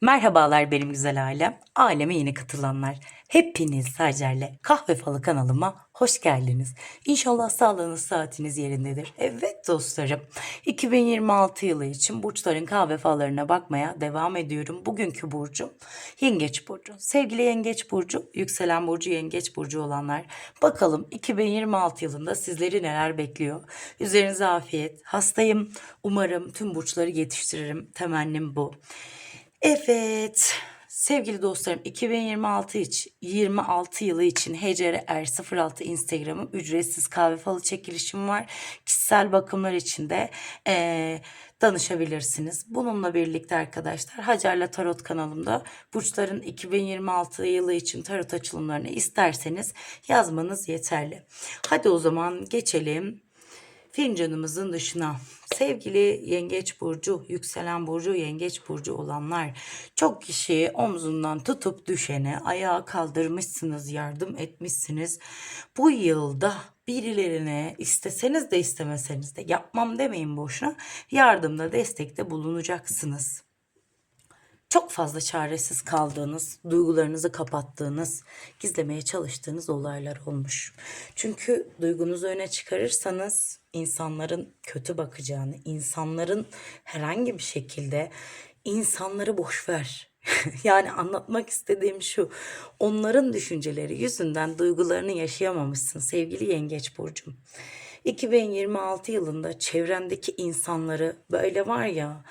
Merhabalar benim güzel ailem. Aleme yeni katılanlar. Hepiniz Hacer'le Kahve Falı kanalıma hoş geldiniz. İnşallah sağlığınız saatiniz yerindedir. Evet dostlarım 2026 yılı için burçların kahve fallarına bakmaya devam ediyorum. Bugünkü burcum Yengeç Burcu. Sevgili Yengeç Burcu, yükselen burcu Yengeç Burcu olanlar bakalım 2026 yılında sizleri neler bekliyor. Üzerinize afiyet. Hastayım. Umarım tüm burçları yetiştiririm. Temennim bu. Evet. Sevgili dostlarım 2026 için 26 yılı için HCR06 Instagram'ım ücretsiz kahve falı çekilişim var. Kişisel bakımlar için de eee, danışabilirsiniz. Bununla birlikte arkadaşlar Hacer'le Tarot kanalımda burçların 2026 yılı için tarot açılımlarını isterseniz yazmanız yeterli. Hadi o zaman geçelim fincanımızın dışına sevgili yengeç burcu, yükselen burcu, yengeç burcu olanlar çok kişiyi omzundan tutup düşene ayağa kaldırmışsınız, yardım etmişsiniz. Bu yılda birilerine isteseniz de istemeseniz de yapmam demeyin boşuna yardımda destekte bulunacaksınız çok fazla çaresiz kaldığınız, duygularınızı kapattığınız, gizlemeye çalıştığınız olaylar olmuş. Çünkü duygunuzu öne çıkarırsanız insanların kötü bakacağını, insanların herhangi bir şekilde insanları boş ver. yani anlatmak istediğim şu. Onların düşünceleri yüzünden duygularını yaşayamamışsın sevgili Yengeç burcum. 2026 yılında çevrendeki insanları böyle var ya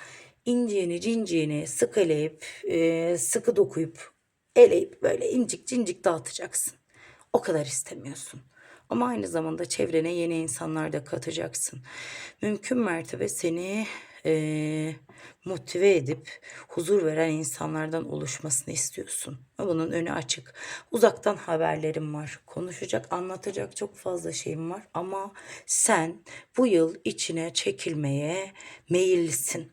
inciğini cinciğini sık eleyip e, sıkı dokuyup eleyip böyle incik cincik dağıtacaksın. O kadar istemiyorsun. Ama aynı zamanda çevrene yeni insanlar da katacaksın. Mümkün mertebe seni e, motive edip huzur veren insanlardan oluşmasını istiyorsun. Bunun önü açık. Uzaktan haberlerim var. Konuşacak, anlatacak çok fazla şeyim var. Ama sen bu yıl içine çekilmeye meyillisin.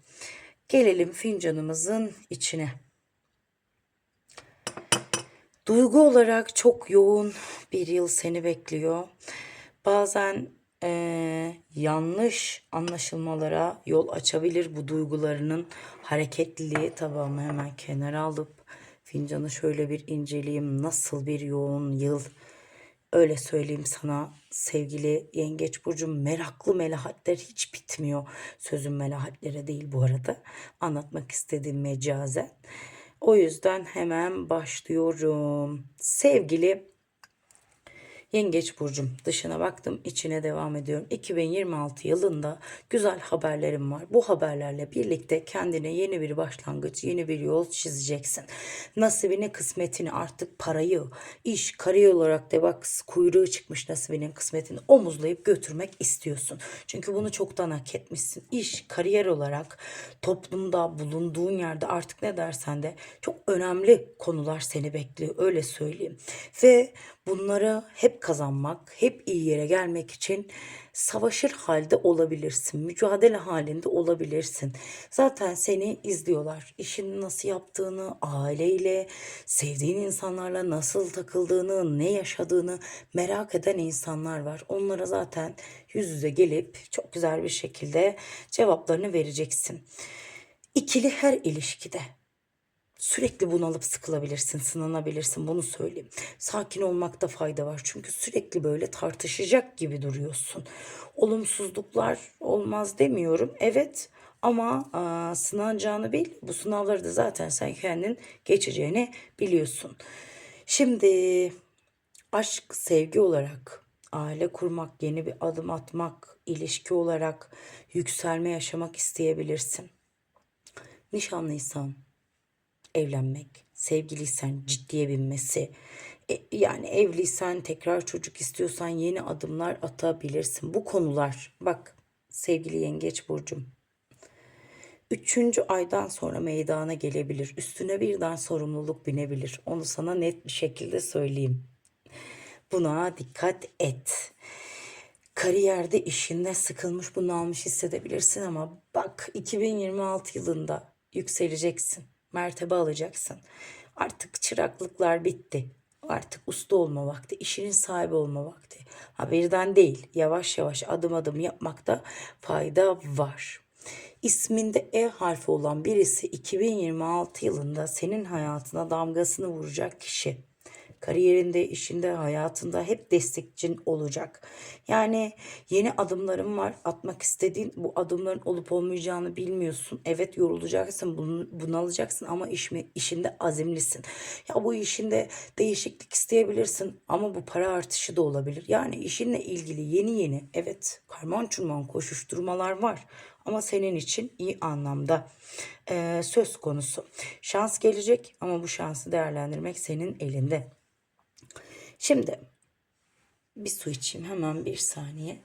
Gelelim fincanımızın içine. Duygu olarak çok yoğun bir yıl seni bekliyor. Bazen eee, yanlış anlaşılmalara yol açabilir bu duygularının hareketliliği. Tabağımı hemen kenara alıp fincanı şöyle bir inceleyeyim. Nasıl bir yoğun yıl. Öyle söyleyeyim sana sevgili yengeç burcum meraklı melahatler hiç bitmiyor. Sözüm melahatlere değil bu arada. Anlatmak istediğim mecazen. O yüzden hemen başlıyorum. Sevgili Yengeç burcum dışına baktım içine devam ediyorum. 2026 yılında güzel haberlerim var. Bu haberlerle birlikte kendine yeni bir başlangıç, yeni bir yol çizeceksin. Nasibini, kısmetini artık parayı, iş, kariyer olarak da bak kuyruğu çıkmış nasibinin kısmetini omuzlayıp götürmek istiyorsun. Çünkü bunu çoktan hak etmişsin. İş, kariyer olarak toplumda bulunduğun yerde artık ne dersen de çok önemli konular seni bekliyor öyle söyleyeyim. Ve bunları hep kazanmak, hep iyi yere gelmek için savaşır halde olabilirsin. Mücadele halinde olabilirsin. Zaten seni izliyorlar. İşini nasıl yaptığını, aileyle, sevdiğin insanlarla nasıl takıldığını, ne yaşadığını merak eden insanlar var. Onlara zaten yüz yüze gelip çok güzel bir şekilde cevaplarını vereceksin. İkili her ilişkide sürekli bunalıp sıkılabilirsin, sınanabilirsin bunu söyleyeyim. Sakin olmakta fayda var çünkü sürekli böyle tartışacak gibi duruyorsun. Olumsuzluklar olmaz demiyorum. Evet ama aa, sınanacağını bil. Bu sınavları da zaten sen kendin geçeceğini biliyorsun. Şimdi aşk, sevgi olarak aile kurmak, yeni bir adım atmak, ilişki olarak yükselme yaşamak isteyebilirsin. Nişanlıysan evlenmek, sevgiliysen ciddiye binmesi, e, yani evliysen tekrar çocuk istiyorsan yeni adımlar atabilirsin. Bu konular bak sevgili yengeç burcum. Üçüncü aydan sonra meydana gelebilir. Üstüne birden sorumluluk binebilir. Onu sana net bir şekilde söyleyeyim. Buna dikkat et. Kariyerde işinde sıkılmış bunalmış hissedebilirsin ama bak 2026 yılında yükseleceksin. Mertebe alacaksın. Artık çıraklıklar bitti. Artık usta olma vakti, işinin sahibi olma vakti. Ha birden değil, yavaş yavaş adım adım yapmakta fayda var. isminde E harfi olan birisi 2026 yılında senin hayatına damgasını vuracak kişi. Kariyerinde, işinde, hayatında hep destekçin olacak. Yani yeni adımların var. Atmak istediğin bu adımların olup olmayacağını bilmiyorsun. Evet yorulacaksın, bunu, bunalacaksın ama iş mi, işinde azimlisin. Ya bu işinde değişiklik isteyebilirsin ama bu para artışı da olabilir. Yani işinle ilgili yeni yeni evet karman çurman koşuşturmalar var ama senin için iyi anlamda eee, söz konusu. Şans gelecek ama bu şansı değerlendirmek senin elinde. Şimdi bir su içeyim hemen bir saniye.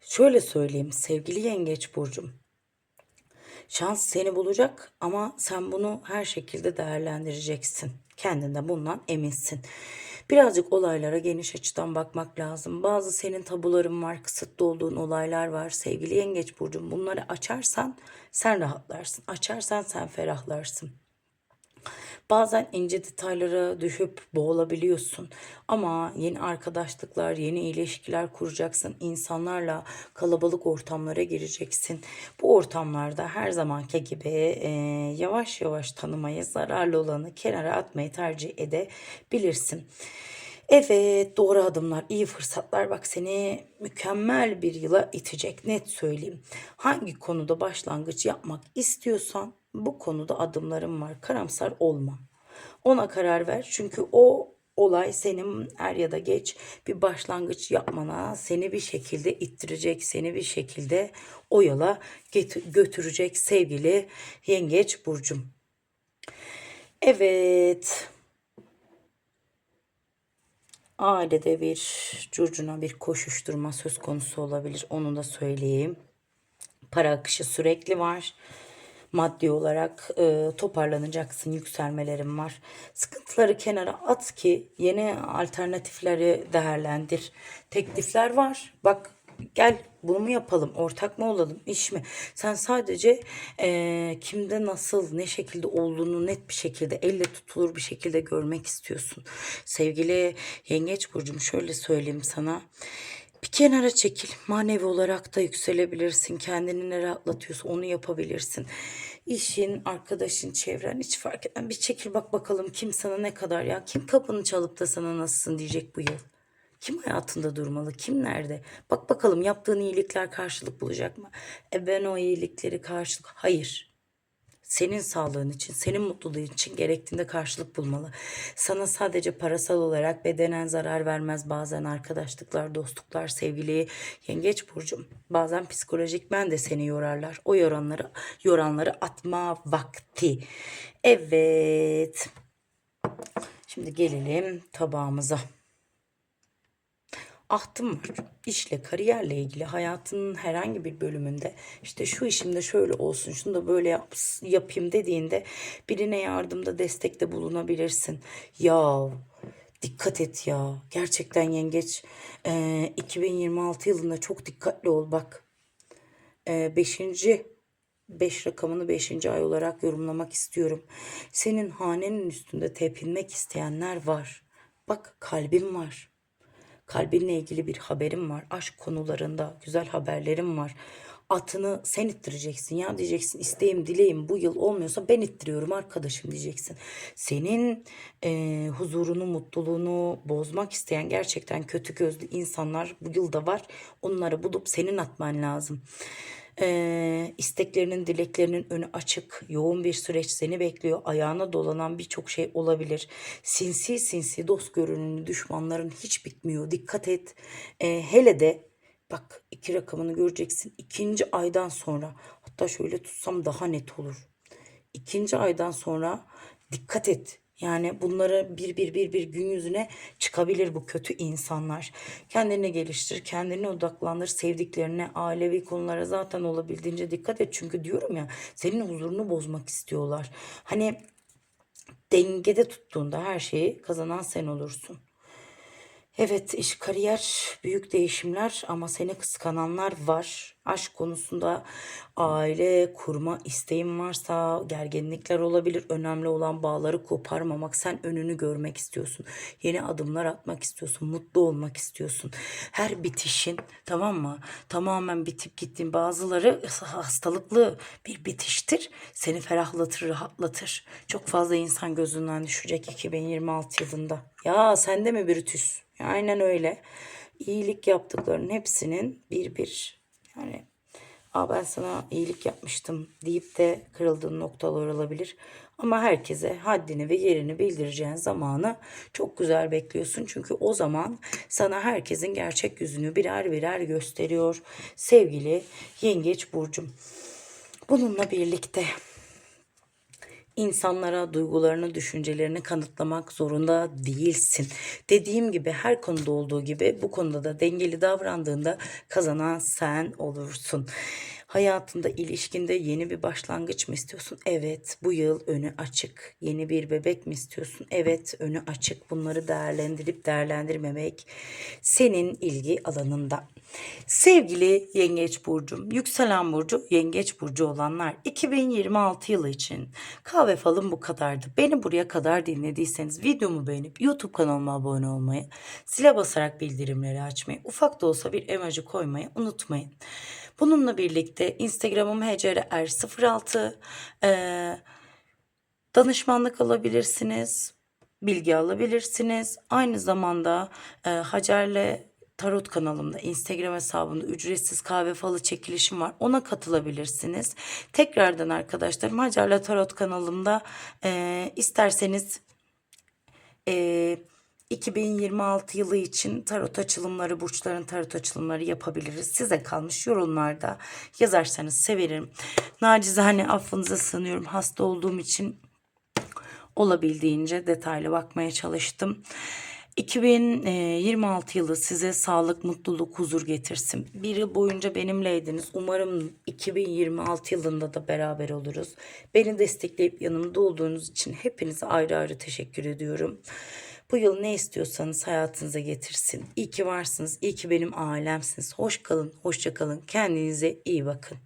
Şöyle söyleyeyim sevgili yengeç burcum. Şans seni bulacak ama sen bunu her şekilde değerlendireceksin. Kendinde bundan eminsin. Birazcık olaylara geniş açıdan bakmak lazım. Bazı senin tabuların var, kısıtlı olduğun olaylar var. Sevgili yengeç burcum bunları açarsan sen rahatlarsın. Açarsan sen ferahlarsın. Bazen ince detaylara düşüp boğulabiliyorsun. Ama yeni arkadaşlıklar, yeni ilişkiler kuracaksın. İnsanlarla kalabalık ortamlara gireceksin. Bu ortamlarda her zamanki gibi e, yavaş yavaş tanımayı, zararlı olanı kenara atmayı tercih edebilirsin. Evet doğru adımlar, iyi fırsatlar bak seni mükemmel bir yıla itecek net söyleyeyim. Hangi konuda başlangıç yapmak istiyorsan bu konuda adımlarım var. Karamsar olma. Ona karar ver çünkü o olay senin er ya da geç bir başlangıç yapmana seni bir şekilde ittirecek, seni bir şekilde o yola götürecek sevgili yengeç burcum. Evet. Ailede bir curcuna bir koşuşturma söz konusu olabilir. Onu da söyleyeyim. Para akışı sürekli var. Maddi olarak e, toparlanacaksın. Yükselmelerin var. Sıkıntıları kenara at ki yeni alternatifleri değerlendir. Teklifler var. Bak gel bunu mu yapalım ortak mı olalım iş mi sen sadece eee, kimde nasıl ne şekilde olduğunu net bir şekilde elle tutulur bir şekilde görmek istiyorsun sevgili yengeç burcum şöyle söyleyeyim sana bir kenara çekil. Manevi olarak da yükselebilirsin. Kendini ne rahatlatıyorsa onu yapabilirsin. İşin, arkadaşın, çevren hiç fark etmez. Bir çekil bak bakalım kim sana ne kadar ya. Kim kapını çalıp da sana nasılsın diyecek bu yıl. Kim hayatında durmalı? Kim nerede? Bak bakalım yaptığın iyilikler karşılık bulacak mı? E ben o iyilikleri karşılık... Hayır. Senin sağlığın için, senin mutluluğun için gerektiğinde karşılık bulmalı. Sana sadece parasal olarak bedenen zarar vermez bazen arkadaşlıklar, dostluklar, sevgili yengeç burcum. Bazen psikolojik ben de seni yorarlar. O yoranları, yoranları atma vakti. Evet. Şimdi gelelim tabağımıza ahtım var. İşle, kariyerle ilgili hayatının herhangi bir bölümünde işte şu işimde şöyle olsun, şunu da böyle yap, yapayım dediğinde birine yardımda, destekte bulunabilirsin. Ya dikkat et ya. Gerçekten yengeç e, 2026 yılında çok dikkatli ol bak. 5. E, 5 rakamını 5. ay olarak yorumlamak istiyorum. Senin hanenin üstünde tepinmek isteyenler var. Bak kalbim var. Kalbinle ilgili bir haberim var. Aşk konularında güzel haberlerim var. Atını sen ittireceksin ya diyeceksin isteğim dileğim bu yıl olmuyorsa ben ittiriyorum arkadaşım diyeceksin. Senin e, huzurunu mutluluğunu bozmak isteyen gerçekten kötü gözlü insanlar bu yılda var. Onları bulup senin atman lazım. Ee, isteklerinin, dileklerinin önü açık, yoğun bir süreç seni bekliyor. Ayağına dolanan birçok şey olabilir. Sinsi sinsi dost görünümlü düşmanların hiç bitmiyor. Dikkat et. Ee, hele de bak iki rakamını göreceksin. İkinci aydan sonra hatta şöyle tutsam daha net olur. İkinci aydan sonra dikkat et. Yani bunları bir bir bir bir gün yüzüne çıkabilir bu kötü insanlar. Kendini geliştir, kendini odaklandır, sevdiklerine, ailevi konulara zaten olabildiğince dikkat et. Çünkü diyorum ya senin huzurunu bozmak istiyorlar. Hani dengede tuttuğunda her şeyi kazanan sen olursun. Evet, iş kariyer büyük değişimler ama seni kıskananlar var. Aşk konusunda aile kurma isteğin varsa gerginlikler olabilir. Önemli olan bağları koparmamak. Sen önünü görmek istiyorsun. Yeni adımlar atmak istiyorsun. Mutlu olmak istiyorsun. Her bitişin tamam mı? Tamamen bitip gittiğin bazıları hastalıklı bir bitiştir. Seni ferahlatır, rahatlatır. Çok fazla insan gözünden düşecek 2026 yılında. Ya sende mi Brutus? Aynen öyle. İyilik yaptıklarının hepsinin bir bir yani Aa ben sana iyilik yapmıştım deyip de kırıldığın noktalar olabilir. Ama herkese haddini ve yerini bildireceğin zamanı çok güzel bekliyorsun. Çünkü o zaman sana herkesin gerçek yüzünü birer birer gösteriyor. Sevgili Yengeç Burcum. Bununla birlikte insanlara duygularını, düşüncelerini kanıtlamak zorunda değilsin. Dediğim gibi her konuda olduğu gibi bu konuda da dengeli davrandığında kazanan sen olursun. Hayatında, ilişkinde yeni bir başlangıç mı istiyorsun? Evet, bu yıl önü açık. Yeni bir bebek mi istiyorsun? Evet, önü açık. Bunları değerlendirip değerlendirmemek senin ilgi alanında. Sevgili Yengeç Burcum, Yükselen Burcu, Yengeç Burcu olanlar 2026 yılı için kahve falım bu kadardı. Beni buraya kadar dinlediyseniz videomu beğenip YouTube kanalıma abone olmayı, zile basarak bildirimleri açmayı, ufak da olsa bir emoji koymayı unutmayın. Bununla birlikte Instagram'ım hcrer06 ee, danışmanlık alabilirsiniz, bilgi alabilirsiniz. Aynı zamanda e, Hacer'le Tarot kanalımda, Instagram hesabımda ücretsiz kahve falı çekilişim var. Ona katılabilirsiniz. Tekrardan arkadaşlarım Hacer'le Tarot kanalımda e, isterseniz e, 2026 yılı için tarot açılımları, burçların tarot açılımları yapabiliriz. Size kalmış yorumlarda yazarsanız sevinirim. Nacizane affınıza sığınıyorum. Hasta olduğum için olabildiğince detaylı bakmaya çalıştım. 2026 yılı size sağlık, mutluluk, huzur getirsin. Bir yıl boyunca benimleydiniz. Umarım 2026 yılında da beraber oluruz. Beni destekleyip yanımda olduğunuz için hepinize ayrı ayrı teşekkür ediyorum. Bu yıl ne istiyorsanız hayatınıza getirsin. İyi ki varsınız. İyi ki benim ailemsiniz. Hoş kalın, hoşça kalın. Kendinize iyi bakın.